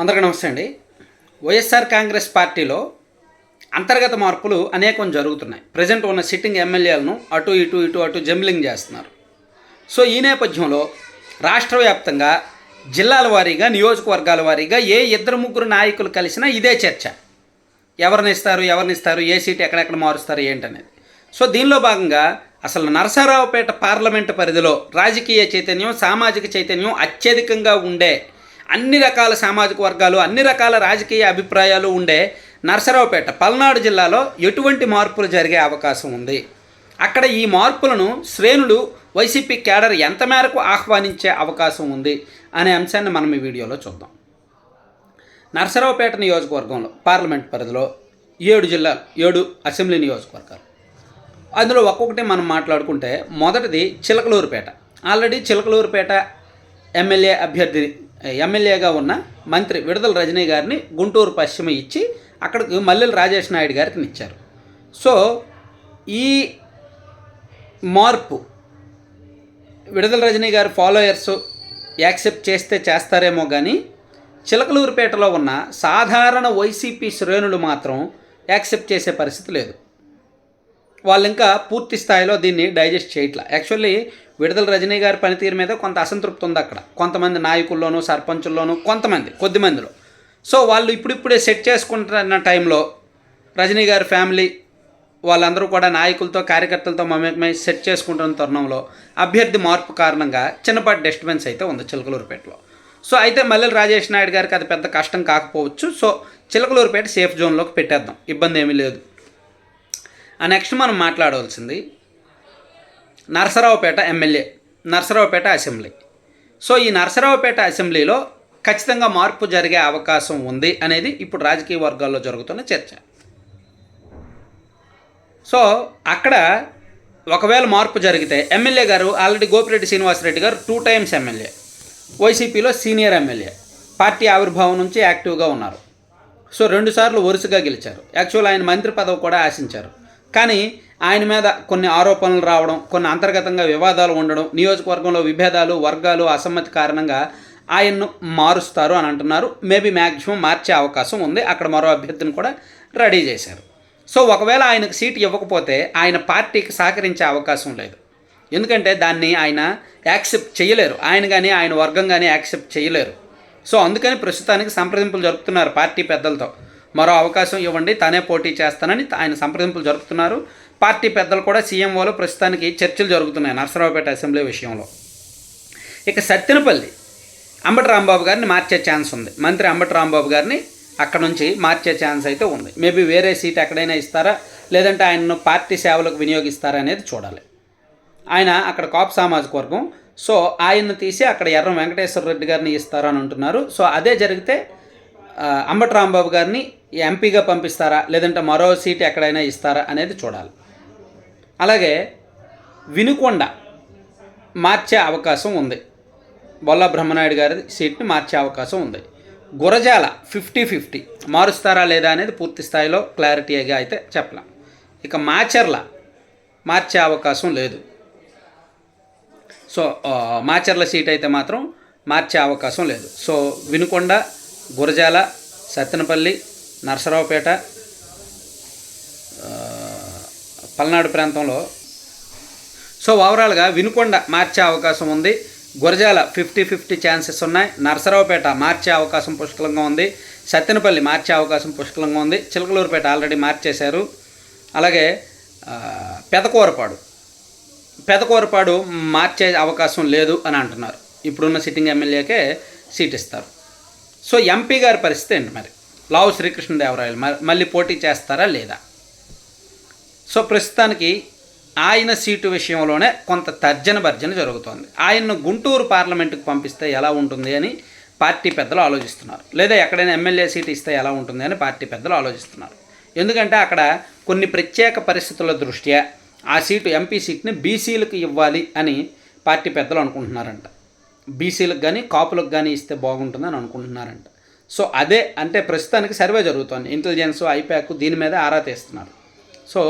అందరికీ నమస్తే అండి. వైఎస్ఆర్ కాంగ్రెస్ పార్టీలో అంతర్గత మార్పులు అనేకం జరుగుతున్నాయి. ప్రజెంట్ ఉన్న సిట్టింగ్ ఎమ్మెల్యేలను అటు ఇటు ఇటు అటు జంబ్లింగ్ చేస్తున్నారు. సో ఈ నేపథ్యంలో రాష్ట్ర వ్యాప్తంగా జిల్లాల వారీగా నియోజకవర్గాల వారీగా ఏ ఇద్దరు ముగ్గురు నాయకులు కలిసినా ఇదే చర్చ. ఎవరిని ఇస్తారు ఏ సీట్ ఎక్కడెక్కడ మారుస్తారు ఏంటనేది. సో దీనిలో భాగంగా అసలు నరసరావుపేట పార్లమెంటు పరిధిలో రాజకీయ చైతన్యం సామాజిక చైతన్యం అత్యధికంగా ఉండే అన్ని రకాల సామాజిక వర్గాలు అన్ని రకాల రాజకీయ అభిప్రాయాలు ఉండే నరసరావుపేట పల్నాడు జిల్లాలో ఎటువంటి మార్పులు జరిగే అవకాశం ఉంది? అక్కడ ఈ మార్పులను శ్రేణులు వైసీపీ కేడర్ ఎంత మేరకు ఆహ్వానించే అవకాశం ఉంది అనే అంశాన్ని మనం ఈ వీడియోలో చూద్దాం. నరసరావుపేట నియోజకవర్గంలో పార్లమెంట్ పరిధిలో ఏడు జిల్లాలు ఏడు అసెంబ్లీ నియోజకవర్గాలు. అందులో ఒక్కొక్కటి మనం మాట్లాడుకుంటే మొదటిది చిలకలూరుపేట. ఆల్రెడీ చిలకలూరుపేట ఎమ్మెల్యే అభ్యర్థి ఎమ్మెల్యేగా ఉన్న మంత్రి విడుదల రజనీ గారిని గుంటూరు పశ్చిమ ఇచ్చి అక్కడికి మల్లెల రాజేష్ నాయుడు గారికి ఇచ్చారు సో ఈ మార్పు విడుదల రజనీ గారి ఫాలోయర్స్ యాక్సెప్ట్ చేస్తే చేస్తారేమో కానీ చిలకలూరుపేటలో ఉన్న సాధారణ వైసీపీ శ్రేణులు మాత్రం యాక్సెప్ట్ చేసే పరిస్థితి లేదు. వాళ్ళు ఇంకా పూర్తి స్థాయిలో దీన్ని డైజెస్ట్ చేయట్లా. యాక్చువల్లీ విడుదల రజనీ గారి పనితీరు మీద కొంత అసంతృప్తి ఉంది అక్కడ. కొంతమంది నాయకుల్లోనూ సర్పంచుల్లోనూ కొంతమంది కొద్దిమందిలో సో వాళ్ళు ఇప్పుడిప్పుడే సెట్ చేసుకుంటున్న టైంలో రజనీ గారి ఫ్యామిలీ వాళ్ళందరూ కూడా నాయకులతో కార్యకర్తలతో మమేకమై సెట్ చేసుకుంటున్న తరుణంలో అభ్యర్థి మార్పు కారణంగా చిన్నపాటి డిస్టర్బెన్స్ అయితే ఉంది చిలకలూరుపేటలో. సో అయితే మల్లెల రాజేష్ నాయుడు గారికి అది పెద్ద కష్టం కాకపోవచ్చు. సో చిలకలూరుపేట సేఫ్ జోన్లోకి పెట్టేద్దాం. ఇబ్బంది ఏమీ లేదు. నెక్స్ట్ మనం మాట్లాడవలసింది Narasaraopet MLA Narasaraopet assembly. So ఈ నరసరావుపేట అసెంబ్లీలో ఖచ్చితంగా మార్పు జరిగే అవకాశం ఉంది అనేది ఇప్పుడు రాజకీయ వర్గాల్లో జరుగుతున్న చర్చ. సో అక్కడ ఒకవేళ మార్పు జరిగితే ఎమ్మెల్యే గారు already Gopireddy Srinivasa Reddy garu two times MLA వైసీపీలో సీనియర్ ఎమ్మెల్యే పార్టీ ఆవిర్భావం నుంచి యాక్టివ్గా ఉన్నారు. సో రెండుసార్లు వరుసగా గెలిచారు. యాక్చువల్ ఆయన మంత్రి పదవి కూడా ఆశించారు. కానీ ఆయన మీద కొన్ని ఆరోపణలు రావడం కొన్ని అంతర్గతంగా వివాదాలు ఉండడం నియోజకవర్గంలో విభేదాలు వర్గాలు అసమ్మతి కారణంగా ఆయన్ను మారుస్తారు అని అంటున్నారు. మేబీ మ్యాక్సిమం మార్చే అవకాశం ఉంది. అక్కడ మరో అభ్యర్థిని కూడా రెడీ చేశారు. సో ఒకవేళ ఆయనకు సీట్ ఇవ్వకపోతే ఆయన పార్టీకి సహకరించే అవకాశం లేదు. ఎందుకంటే దాన్ని ఆయన యాక్సెప్ట్ చేయలేరు. ఆయన కానీ ఆయన వర్గం కానీ యాక్సెప్ట్ చేయలేరు. సో అందుకని ప్రస్తుతానికి సంప్రదింపులు జరుపుతున్నారు పార్టీ పెద్దలతో. మరో అవకాశం ఇవ్వండి. తానే పోటీ చేస్తానని ఆయన సంప్రదింపులు జరుపుతున్నారు. పార్టీ పెద్దలు కూడా సీఎంఓలో ప్రస్తుతానికి చర్చలు జరుగుతున్నాయి నరసరావుపేట అసెంబ్లీ విషయంలో. ఇక సత్తెనపల్లి అంబటి రాంబాబు గారిని మార్చే ఛాన్స్ ఉంది. మంత్రి అంబటి రాంబాబు గారిని అక్కడ నుంచి మార్చే ఛాన్స్ అయితే ఉంది. మేబీ వేరే సీట్ ఎక్కడైనా ఇస్తారా? లేదంటే ఆయన్ను పార్టీ సేవలకు వినియోగిస్తారా అనేది చూడాలి. ఆయన అక్కడ కాపు సామాజిక వర్గం. సో ఆయన్ను తీసి అక్కడ ఎర్రం వెంకటేశ్వర రెడ్డి గారిని ఇస్తారని అంటున్నారు. సో అదే జరిగితే అంబటి రాంబాబు గారిని ఎంపీగా పంపిస్తారా? లేదంటే మరో సీట్ ఎక్కడైనా ఇస్తారా అనేది చూడాలి. అలాగే వినుకొండ మార్చే అవకాశం ఉంది. బొల్ల బ్రహ్మనాయుడు గారి సీట్ని మార్చే అవకాశం ఉంది. గురజాల ఫిఫ్టీ ఫిఫ్టీ మారుస్తారా లేదా అనేది పూర్తి స్థాయిలో క్లారిటీగా అయితే చెప్పలేం. ఇక మాచర్ల మార్చే అవకాశం లేదు. సో మాచర్ల సీట్ అయితే మాత్రం మార్చే అవకాశం లేదు. సో వినుకొండ గురజాల సత్తెనపల్లి నరసరావుపేట పల్నాడు ప్రాంతంలో. సో ఓవరాల్గా వినుకొండ మార్చే అవకాశం ఉంది. గురజాల ఫిఫ్టీ ఫిఫ్టీ ఛాన్సెస్ ఉన్నాయి. నరసరావుపేట మార్చే అవకాశం పుష్కలంగా ఉంది. సత్తెనపల్లి మార్చే అవకాశం పుష్కలంగా ఉంది. చిలకలూరుపేట ఆల్రెడీ మార్చేశారు. అలాగే పెదకూరపాడు. పెదకూరపాడు మార్చే అవకాశం లేదు అని అంటున్నారు. ఇప్పుడున్న సిట్టింగ్ ఎమ్మెల్యేకే సీట్ ఇస్తారు. సో ఎంపీ గారి పరిస్థితి ఏంటి మరి? లావు శ్రీకృష్ణదేవరాయలు మళ్ళీ పోటీ చేస్తారా లేదా? సో ప్రస్తుతానికి ఆయన సీటు విషయంలోనే కొంత తర్జన భర్జన జరుగుతోంది. ఆయన్ను గుంటూరు పార్లమెంటుకు పంపిస్తే ఎలా ఉంటుంది అని పార్టీ పెద్దలు ఆలోచిస్తున్నారు. లేదా ఎక్కడైనా ఎమ్మెల్యే సీట్ ఇస్తే ఎలా ఉంటుంది అని పార్టీ పెద్దలు ఆలోచిస్తున్నారు. ఎందుకంటే అక్కడ కొన్ని ప్రత్యేక పరిస్థితుల దృష్ట్యా ఆ సీటు ఎంపీ సీట్ని బీసీలకు ఇవ్వాలి అని పార్టీ పెద్దలు అనుకుంటున్నారంట. బీసీలకు కానీ కాపులకు కానీ ఇస్తే బాగుంటుందని అనుకుంటున్నారంట. సో అదే అంటే ప్రస్తుతానికి సర్వే జరుగుతోంది. ఇంటెలిజెన్స్ ఐప్యాక్ దీని మీద ఆరా తీస్తున్నారు. సో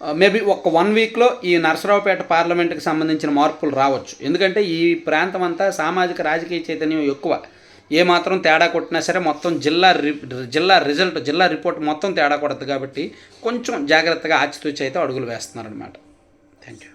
మేబీ ఒక వన్ వీక్లో ఈ నరసరావుపేట పార్లమెంట్కి సంబంధించిన మార్పులు రావచ్చు. ఎందుకంటే ఈ ప్రాంతం అంతా సామాజిక రాజకీయ చైతన్యం ఎక్కువ. ఏ మాత్రం తేడా కొట్టినా సరే మొత్తం జిల్లా రి జిల్లా రిజల్ట్ జిల్లా రిపోర్ట్ మొత్తం తేడా కొడద్దు కాబట్టి కొంచెం జాగ్రత్తగా ఆచితూచి అయితే అడుగులు వేస్తున్నారనమాట థ్యాంక్ యూ